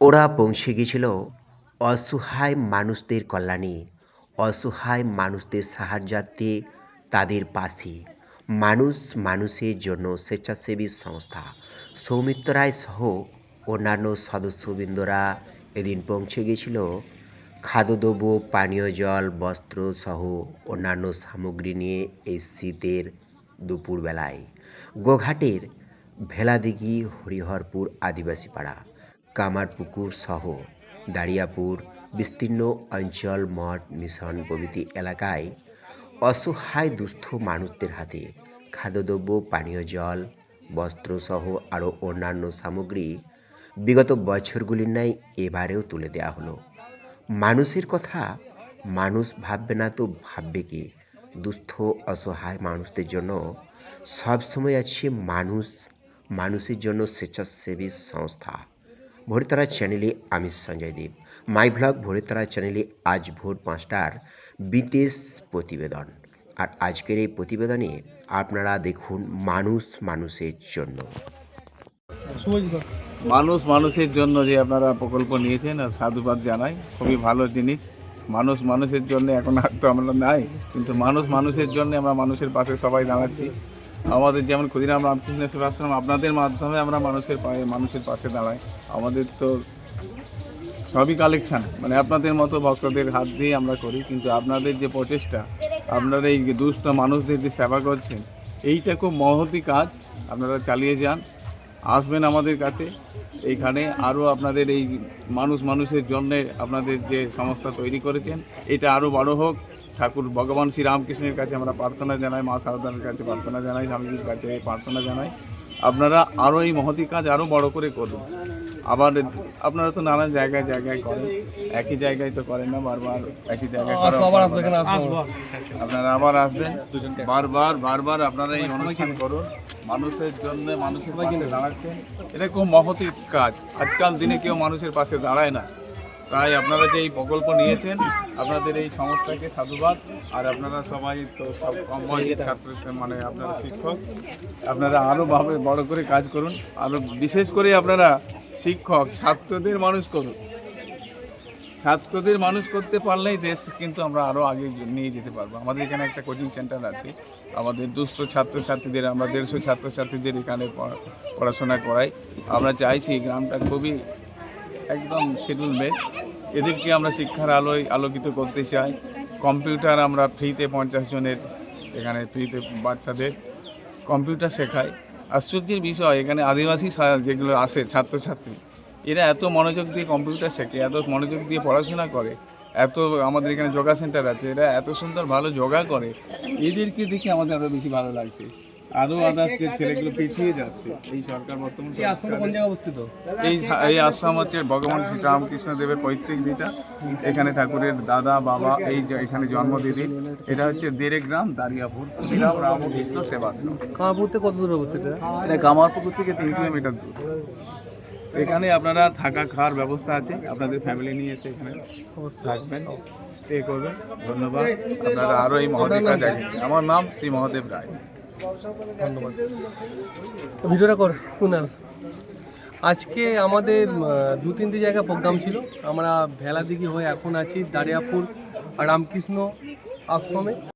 ওরা পৌঁছে গিয়েছিল অসহায় মানুষদের কল্যাণে, অসহায় মানুষদের সাহায্যার্থে তাদের পাশে। মানুষ মানুষের জন্য স্বেচ্ছাসেবী সংস্থা। সৌমিত্র সহ অন্যান্য সদস্যবৃন্দরা এদিন পৌঁছে গিয়েছিল। খাদ্যদ্রব্য, পানীয় জল, বস্ত্র সহ অন্যান্য সামগ্রী নিয়ে এই শীতের দুপুরবেলায়। গোঘাটের ভেলাদিঘি, হরিহরপুর আদিবাসী পাড়া কামারপুকুর সহ দাঁড়িয়াপুর বিস্তীর্ণ অঞ্চল মঠ মিশন প্রভৃতি এলাকায় অসহায় দুস্থ মানুষদের হাতে খাদ্যদ্রব্য, পানীয় জল বস্ত্রসহ আরও অন্যান্য সামগ্রী বিগত বছরগুলির ন্যায় এবারেও তুলে দেওয়া হলো। মানুষের কথা মানুষ ভাববে না তো ভাববে কি? দুস্থ, অসহায় মানুষদের জন্য সবসময় আছে মানুষ, মানুষের জন্য স্বেচ্ছাসেবী সংস্থা। ভোরতারা চ্যানেলে আমি সঞ্জয় দেব মাই ব্লগ ভোরতারা চ্যানেলে আজ ভোর পাঁচটার বিদেশ প্রতিবেদন। আর আজকের এই প্রতিবেদনে আপনারা দেখুন মানুষ মানুষের জন্য। মানুষ মানুষের জন্য যে আপনারা প্রকল্প নিয়েছেন, আর সাধুবাদ জানাই। খুবই ভালো জিনিস। মানুষ মানুষের জন্য এখন আর তো আমরা নাই, কিন্তু মানুষ মানুষের জন্য আমরা মানুষের পাশে সবাই দাঁড়াচ্ছি। আমাদের যেমন ক্ষুদিরাম রামকৃষ্ণ সেবাশ্রম আপনাদের মাধ্যমে আমরা মানুষের পায়ে, মানুষের পাশে দাঁড়াই। আমাদের তো সবই কালেকশান মানে আপনাদের মতো ভক্তদের হাত দিয়ে আমরা করি, কিন্তু আপনাদের যে প্রচেষ্টা, আপনারা এই দুষ্ট মানুষদের যে সেবা করছেন, এইটা খুব মহতি কাজ। আপনারা চালিয়ে যান, আসবেন আমাদের কাছে। এইখানে আরও আপনাদের এই মানুষ মানুষের জন্যে আপনাদের যে সংস্থা তৈরি করেছেন, এটা আরও বড় হোক। ঠাকুর ভগবান শ্রীরামকৃষ্ণের কাছে আমরা প্রার্থনা জানাই মা সারদার কাছে প্রার্থনা জানাই স্বামীজির কাছে প্রার্থনা জানাই। আপনারা আরও এই মহতি কাজ আরও বড় করে করুন। আবার আপনারা তো নানান জায়গায় জায়গায় করেন একই জায়গায় তো করেন না বারবার একই জায়গায় আপনারা আবার আসবেন বারবার বারবার আপনারা এই অনুষ্ঠান করুন। মানুষের জন্য মানুষের পাশে দাঁড়াচ্ছেন। এটা খুব মহতি কাজ। আজকাল দিনে কেউ মানুষের পাশে দাঁড়ায় না। তাই আপনারা যে এই প্রকল্প নিয়েছেন, আপনাদের এই সংস্থাকে সাধুবাদ। আর আপনারা সবাই তো সব কম বয়সী ছাত্র মানে আপনারা শিক্ষক, আপনারা আরও ভাবে বড় করে কাজ করুন। আরও বিশেষ করে আপনারা শিক্ষক, ছাত্রদের মানুষ করুন। ছাত্রদের মানুষ করতে পারলেই দেশ কিন্তু আমরা আরও আগে নিয়ে যেতে পারব। আমাদের এখানে একটা কোচিং সেন্টার আছে। আমাদের দুস্থ ছাত্রছাত্রীদের, আমরা দেড়শো ছাত্রছাত্রীদের এখানে পড়াশোনা করাই। আমরা চাইছি গ্রামটা খুবই একদম শিডিউল বেস এদেরকে আমরা শিক্ষার আলোয় আলোকিত করতে চাই। কম্পিউটার আমরা ফ্রিতে পঞ্চাশ জনের এখানে ফ্রিতে বাচ্চাদের কম্পিউটার শেখাই। আশ্চর্যের বিষয়, এখানে আদিবাসী যেগুলো আসে ছাত্রছাত্রী, এরা এত মনোযোগ দিয়ে কম্পিউটার শেখে, এত মনোযোগ দিয়ে পড়াশোনা করে, এত আমাদের এখানে যোগা সেন্টার আছে, এরা এত সুন্দর ভালো যোগা করে। এদেরকে দেখে আমাদের আরও বেশি ভালো লাগছে। আরও আদার্স যে ছেলেগুলো পিছিয়ে যাচ্ছে এই সরকার বর্তমান অবস্থিত? এই এই আশ্রম হচ্ছে ভগবান শ্রী রামকৃষ্ণ দেবের পৈতৃক ভিটা। এখানে ঠাকুরের দাদা বাবা এই এখানে জন্ম দিদি এটা হচ্ছে দেড়ে গ্রাম দারিয়াপুর ক্ষুদিরাম রামকৃষ্ণ সেবাশ্রম। কামারপুরতে কত দূর অবস্থিত এটা? কামারপুকুর থেকে তিন কিলোমিটার দূর। এখানে আপনারা থাকা খাওয়ার ব্যবস্থা আছে আপনাদের ফ্যামিলি নিয়ে এসে এখানে থাকবেন স্টে করবেন। ধন্যবাদ। আপনারা আরও এই মহদেব কাজ আমার নাম শ্রী মহাদেব রায়। ধন্যবাদ। ভিডিওটা কর, কুনাল। আজকে আমাদের দু তিনটি জায়গা প্রোগ্রাম ছিল। আমরা ভেলা দিঘি হয়ে এখন আছি দারিয়াপুর, রামকৃষ্ণ আশ্রমে।